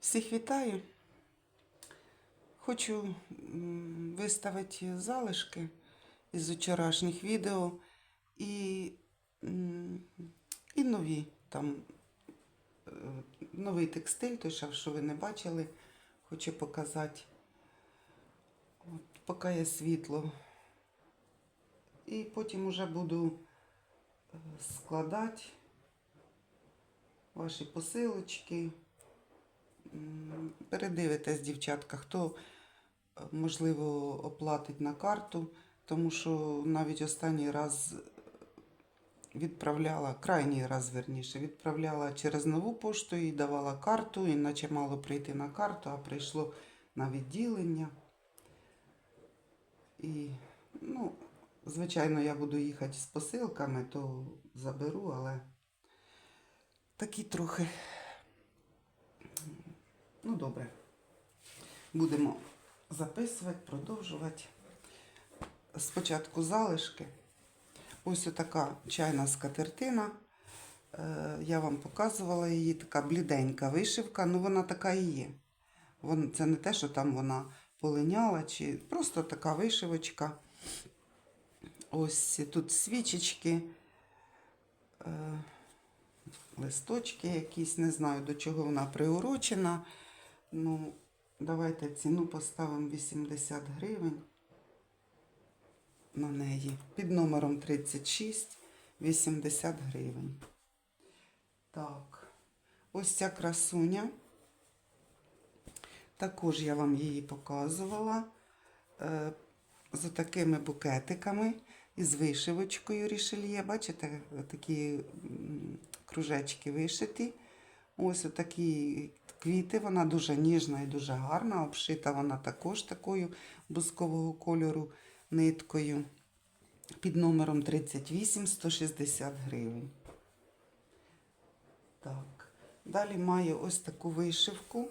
Всіх вітаю. Хочу виставити залишки із вчорашніх відео і, і нові там е, новий текстиль, той, що- ви не бачили, хочу показати. От, поки є світло. І потім уже буду е, складати ваші посилочки. Передивитесь, дівчатка, хто, е, можливо, оплатить на карту, тому що навіть останній раз відправляла, крайній раз верніше, відправляла через нову пошту і давала карту, іначе мало прийти на карту, а прийшло на відділення. І, ну, звичайно, я буду їхати з посилками, то заберу, але такі трохи. Ну, добре. Будемо записувати, продовжувати. Спочатку залишки. Ось така чайна скатертина. Е, Я вам показувала її, така бліденька вишивка, ну вона така і є. Це не те, що там вона полиняла, чи просто така вишивочка. Ось тут свічечки, е, листочки якісь, не знаю до чого вона приурочена. Ну, давайте ціну поставимо 80 гривень на неї. Під номером 36 80 гривень. Так, ось ця красуня. Також я вам її показувала. Е, з такими букетиками і з вишивочкою рішельє. Бачите, такі кружечки вишиті. Ось такі квіти. Вона дуже ніжна і дуже гарна. Обшита вона також такою бускового кольору ниткою. Під номером 38 160 гривень. Так. Далі маю ось таку вишивку.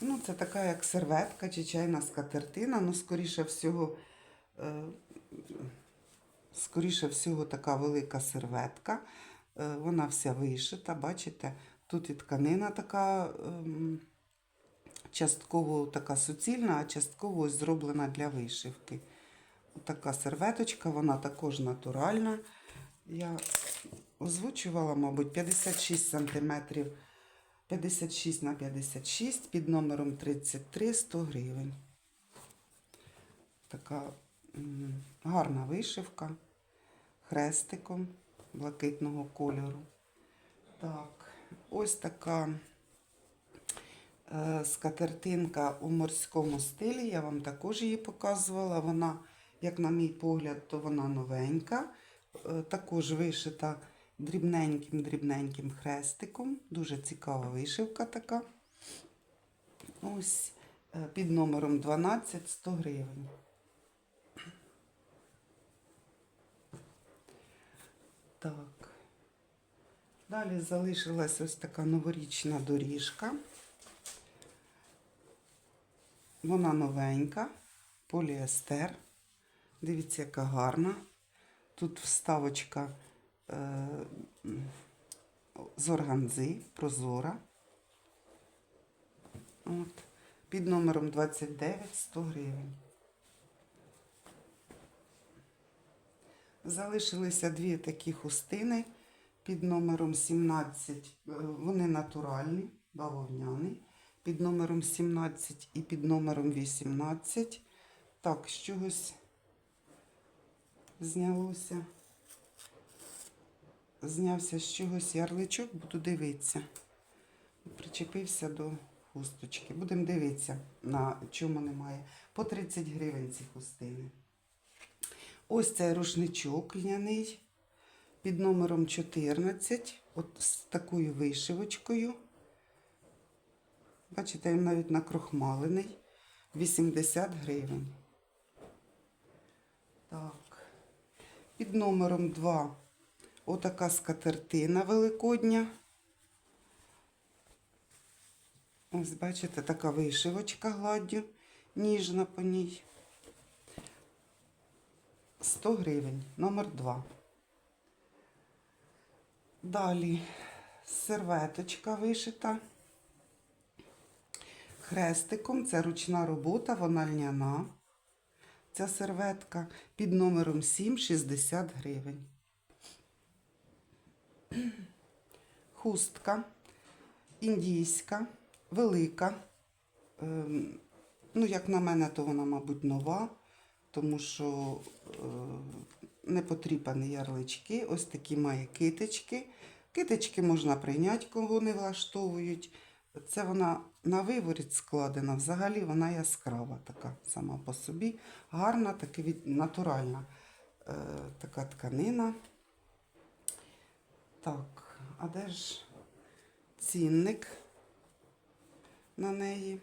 Ну, це така як серветка чи чайна скатертина, ну, скоріше всього, е, скоріше всього, така велика серветка. Е, Вона вся вишита, бачите, тут і тканина така ем, частково така суцільна, а частково зроблена для вишивки. Така серветочка, вона також натуральна. Я озвучувала, мабуть, 56 сантиметрів 56 на 56 під номером 33 100 гривень. Така гарна вишивка хрестиком блакитного кольору. Так, ось така е, скатертинка у морському стилі. Я вам також її показувала. Вона, як на мій погляд, то вона новенька. Е, також вишита дрібненьким-дрібненьким хрестиком. Дуже цікава вишивка така. Ось е, під номером 12 100 гривень. Так. Далі залишилась ось така новорічна доріжка. Вона новенька, поліестер. Дивіться, яка гарна. Тут вставочка е, з органзи, прозора. От. Під номером 29 100 гривень. Залишилися дві такі хустини під номером 17. е, Вони натуральні, бавовняні. Під номером 17 і під номером 18. Так, з чогось знялося. Знявся з чогось ярличок, буду дивитися. Причепився до хусточки. Будемо дивитися, на чому немає. По 30 гривень ці хустини. Ось цей рушничок льняний під номером 14. От з такою вишивочкою. Бачите, він навіть накрохмалений. 80 гривень. Так. Під номером 2 отака скатертина великодня. Ось, бачите, така вишивочка гладдю, ніжна по ній. 100 гривень, номер 2. Далі серветочка вишита хрестиком. Це ручна робота, вона льняна. Ця серветка під номером 7 60 гривень. Хустка індійська, велика. Ем, ну, як на мене, то вона, мабуть, нова, тому що е, не потріпані ярлички. Ось такі має китички. Китички можна прийняти, кого не влаштовують. Це вона на виворіт складена. Взагалі вона яскрава така сама по собі. Гарна, таки від, натуральна е, така тканина. Так, а де ж цінник на неї?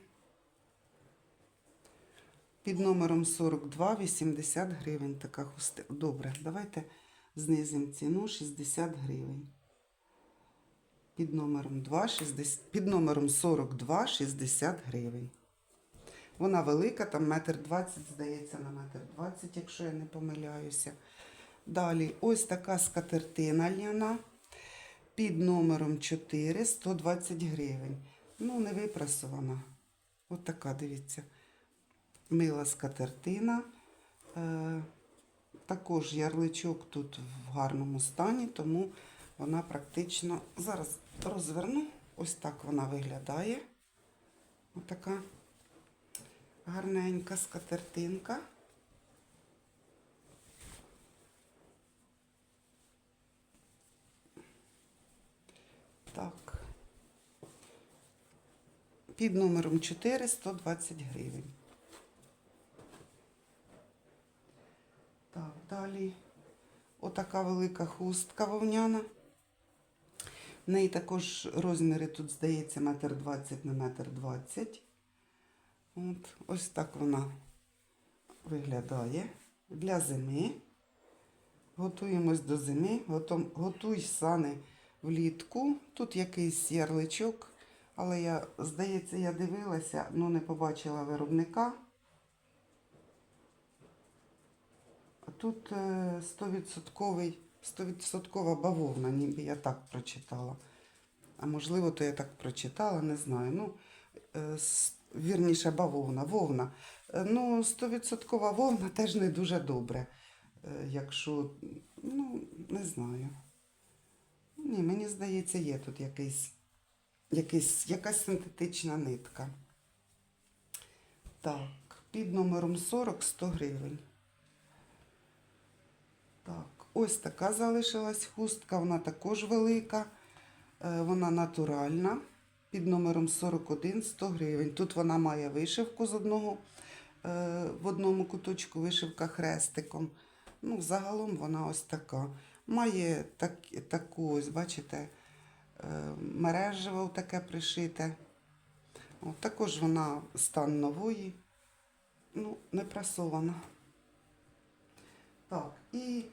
Під номером 42 80 гривень така хустина. Добре, давайте знизимо ціну 60 гривень. Під номером 2, 60, під номером 42 60 гривень. Вона велика, там метр двадцять, здається, на метр двадцять, якщо я не помиляюся. Далі ось така скатертина льняна під номером 4 120 гривень. Ну, не випрасована. От така, дивіться. Мила скатертина. Е, також ярличок тут в гарному стані, тому вона практично. Зараз розверну. Ось так вона виглядає. Ось така гарненька скатертинка. Так. Під номером 4 120 гривень. Далі отака велика хустка вовняна. В неї також розміри тут, здається, метр двадцять на метр двадцять. От, ось так вона виглядає для зими. Готуємось до зими. Готуй сани влітку. Тут якийсь ярличок, але я, здається, я дивилася, але не побачила виробника. Тут е, 100%, 100% бавовна, ніби я так прочитала. А можливо, то я так прочитала, не знаю. Ну, е, вірніше, бавовна, вовна. Е, Ну, 100% вовна теж не дуже добре. Якщо, ну, не знаю. Ні, мені здається, є тут якийсь, якийсь, якась синтетична нитка. Так, під номером 40 100 гривень. Так, ось така залишилась хустка, вона також велика, е, вона натуральна. Під номером 41 100 гривень. Тут вона має вишивку з одного, е, в одному куточку вишивка хрестиком. Ну, загалом вона ось така. Має так, таку, ось, бачите, е, мережево таке пришите. От, також вона стан нової, ну, не прасована. Так, і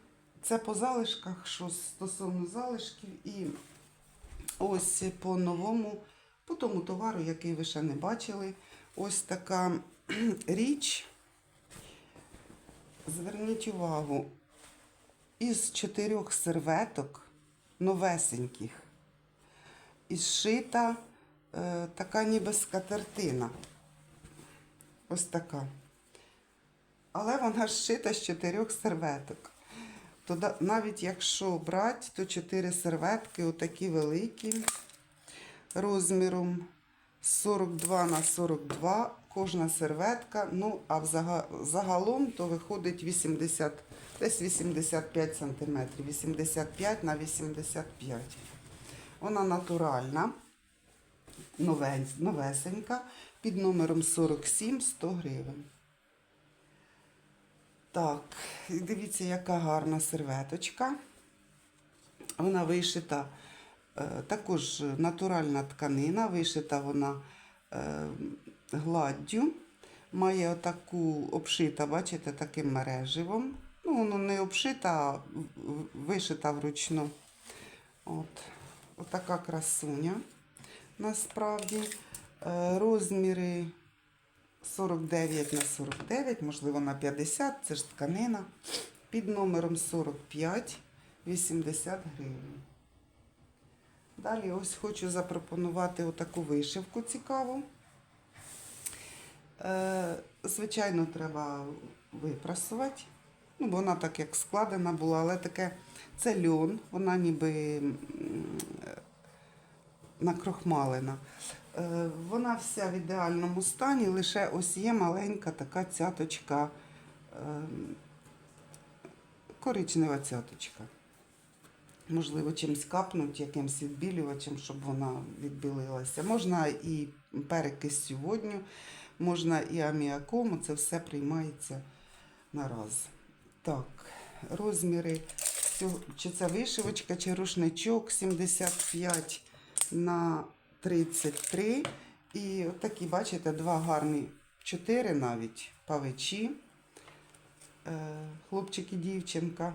це по залишках, що стосовно залишків, і ось по новому, по тому товару, який ви ще не бачили, ось така річ. Зверніть увагу, із чотирьох серветок новесеньких, і зшита е, така ніби скатертина. Ось така. Але вона зшита з чотирьох серветок. То навіть якщо брати, то чотири серветки, отакі великі, розміром 42 на 42, кожна серветка. Ну, а загалом то виходить 80, десь 85 см, 85 на 85. Вона натуральна, новесенька, під номером 47 100 гривень. Так, дивіться, яка гарна серветочка. Вона вишита е, також натуральна тканина, вишита вона е, гладдю. Має отаку обшита, бачите, таким мереживом. Ну, воно не обшита, а вишита вручну. От, отака красуня насправді. Е, розміри 49 на 49, можливо, на 50, це ж тканина. Під номером 45 80 гривень. Далі ось хочу запропонувати отаку вишивку цікаву. Е, звичайно, треба випрасувати. Ну, бо вона так як складена була, але таке це льон, вона ніби накрохмалена. Е, вона вся в ідеальному стані, лише ось є маленька така цяточка, е, коричнева цяточка. Можливо, чимось капнуть, якимось відбілювачем, щоб вона відбілилася. Можна і перекисю водню, можна і аміаком, це все приймається на раз. Так, розміри, чи це вишивочка, чи рушничок 75 на 33. І такі, бачите, два гарні, чотири навіть павичі, е, хлопчик і дівчинка.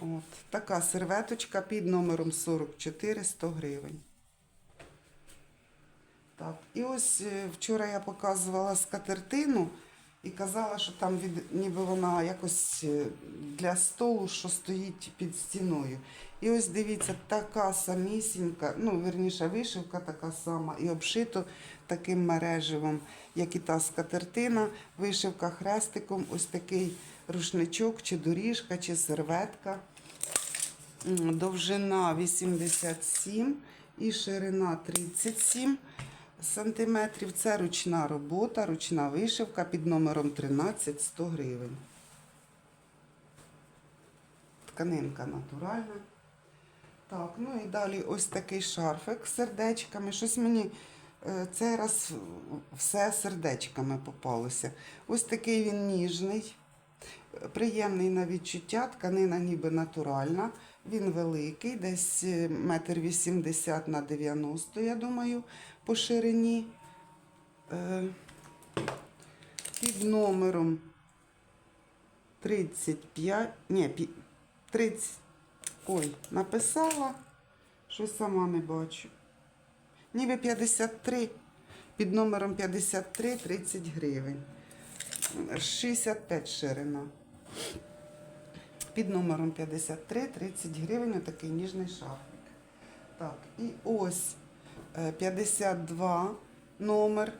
От, така серветочка під номером 44 100 гривень. Так, і ось е, вчора я показувала скатертину і казала, що там від, ніби вона якось е, для столу, що стоїть під стіною. І ось дивіться, така самісінька, ну, верніше, вишивка така сама, і обшито таким мереживом, як і та скатертина, вишивка хрестиком, ось такий рушничок, чи доріжка, чи серветка. Довжина 87 і ширина 37 сантиметрів. Це ручна робота, ручна вишивка під номером 13 100 гривень. Тканинка натуральна. Так, ну і далі ось такий шарфик з сердечками. Щось мені е, цей раз все сердечками попалося. Ось такий він ніжний, приємний на відчуття, тканина ніби натуральна. Він великий, десь е, метр вісімдесят на 90, я думаю, по ширині. Е, Під номером 35, ні, 30, ой, написала, щось сама не бачу. Ніби 53, під номером 53 30 гривень. 65 ширина. Під номером 53 30 гривень отакий ніжний шарфик. Так, і ось 52 номер.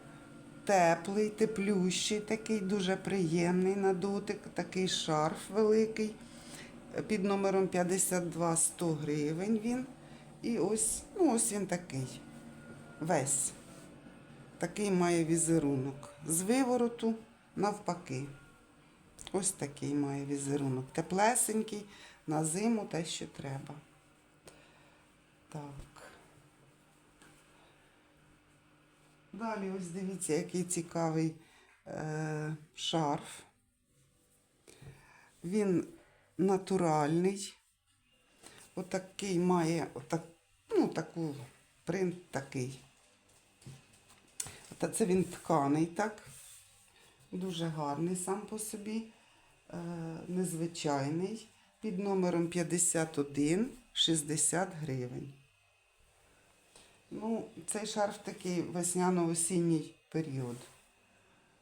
Теплий, теплющий, такий дуже приємний на дотик, такий шарф великий. Е, Під номером 52 100 гривень він. І ось, ну ось він такий. Весь. Такий має візерунок. З вивороту навпаки. Ось такий має візерунок. Теплесенький, на зиму те, що треба. Так. Далі ось дивіться, який цікавий е, шарф. Він натуральний. Отакий має отак, ну, таку принт такий. Та це він тканий так. Дуже гарний сам по собі, е, незвичайний. Під номером 51 60 гривень. Ну, цей шарф такий весняно-осінній період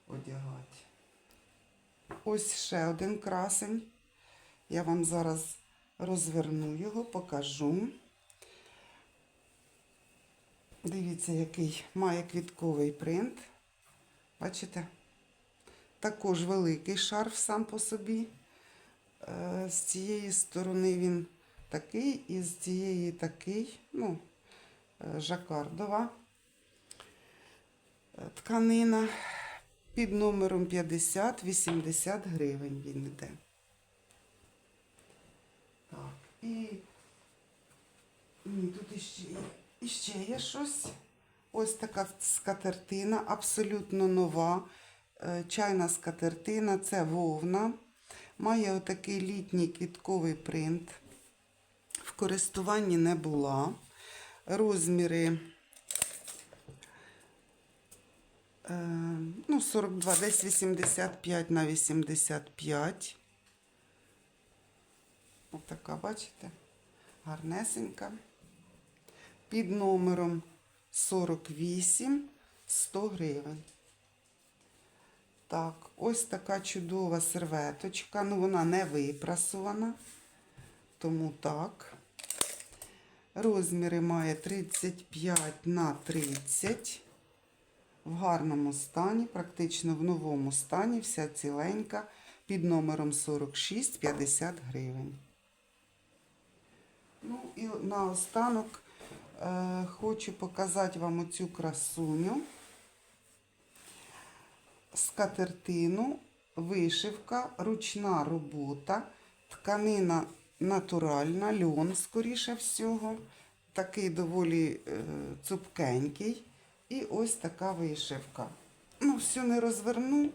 одягати. Ось ще один красень. Я вам зараз розверну його, покажу. Дивіться, який має квітковий принт. Бачите? Також великий шарф сам по собі. Е, З цієї сторони він такий, і з цієї такий, ну, жакардова е, тканина. Під номером 50-80 гривень він йде. Так, і ні, тут іще є, іще є щось. Ось така скатертина, абсолютно нова. Е, Чайна скатертина, це вовна. Має отакий літній квітковий принт. В користуванні не була. Розміри е, ну, 42, десь 85 на 85. Отака, бачите? Гарнесенька. Під номером 48 100 гривень. Так, ось така чудова серветочка. Ну, вона не випрасована, тому так. Розміри має 35 на 30. в гарному стані, практично в новому стані, вся ціленька, під номером 46 50 гривень. Ну і наостанок е, хочу показати вам оцю красуню. Скатертину, вишивка, ручна робота, тканина натуральна, льон, скоріше всього. Такий доволі е, цупкенький. І ось така вишивка. Ну, всю не розверну,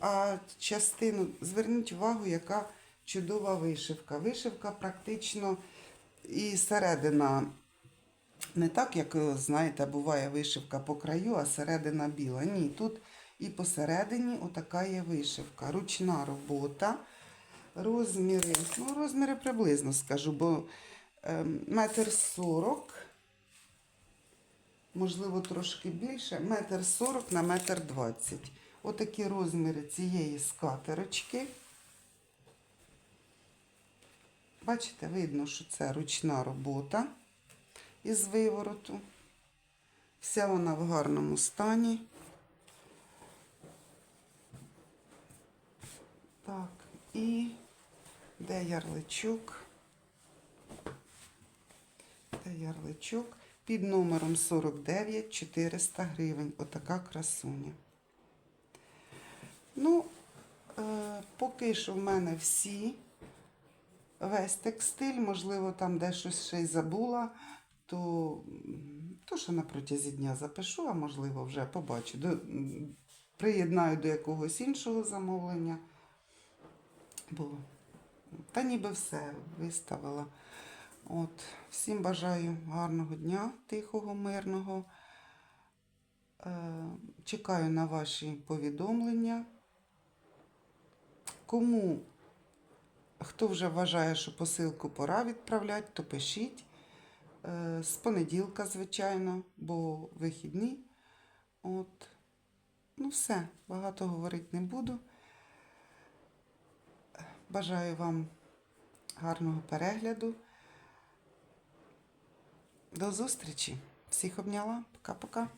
а частину зверніть увагу, яка чудова вишивка. Вишивка практично і середина не так, як, е, знаєте, буває вишивка по краю, а середина біла. Ні, тут і посередині отака є вишивка. Ручна робота. Розміри, ну, розміри приблизно скажу, бо ем, метр сорок, можливо, трошки більше, метр сорок на метр двадцять. Отакі розміри цієї скатерочки. Бачите, видно, що це ручна робота із вивороту. Вся вона в гарному стані. Так, і де ярличок? Де ярличок? Під номером 49 400 гривень. Отака красуня. Ну, е, поки що в мене всі. Весь текстиль, можливо, там де щось ще й забула, то, то що на протязі дня запишу, а можливо, вже побачу. До, приєднаю до якогось іншого замовлення. Бо та ніби все виставила. От, всім бажаю гарного дня, тихого, мирного. Е, чекаю на ваші повідомлення. Кому, хто вже вважає, що посилку пора відправляти, то пишіть. Е, з понеділка, звичайно, бо вихідні. От. Ну, все, багато говорити не буду. Бажаю вам гарного перегляду. До зустрічі. Всіх обняла. Пока-пока.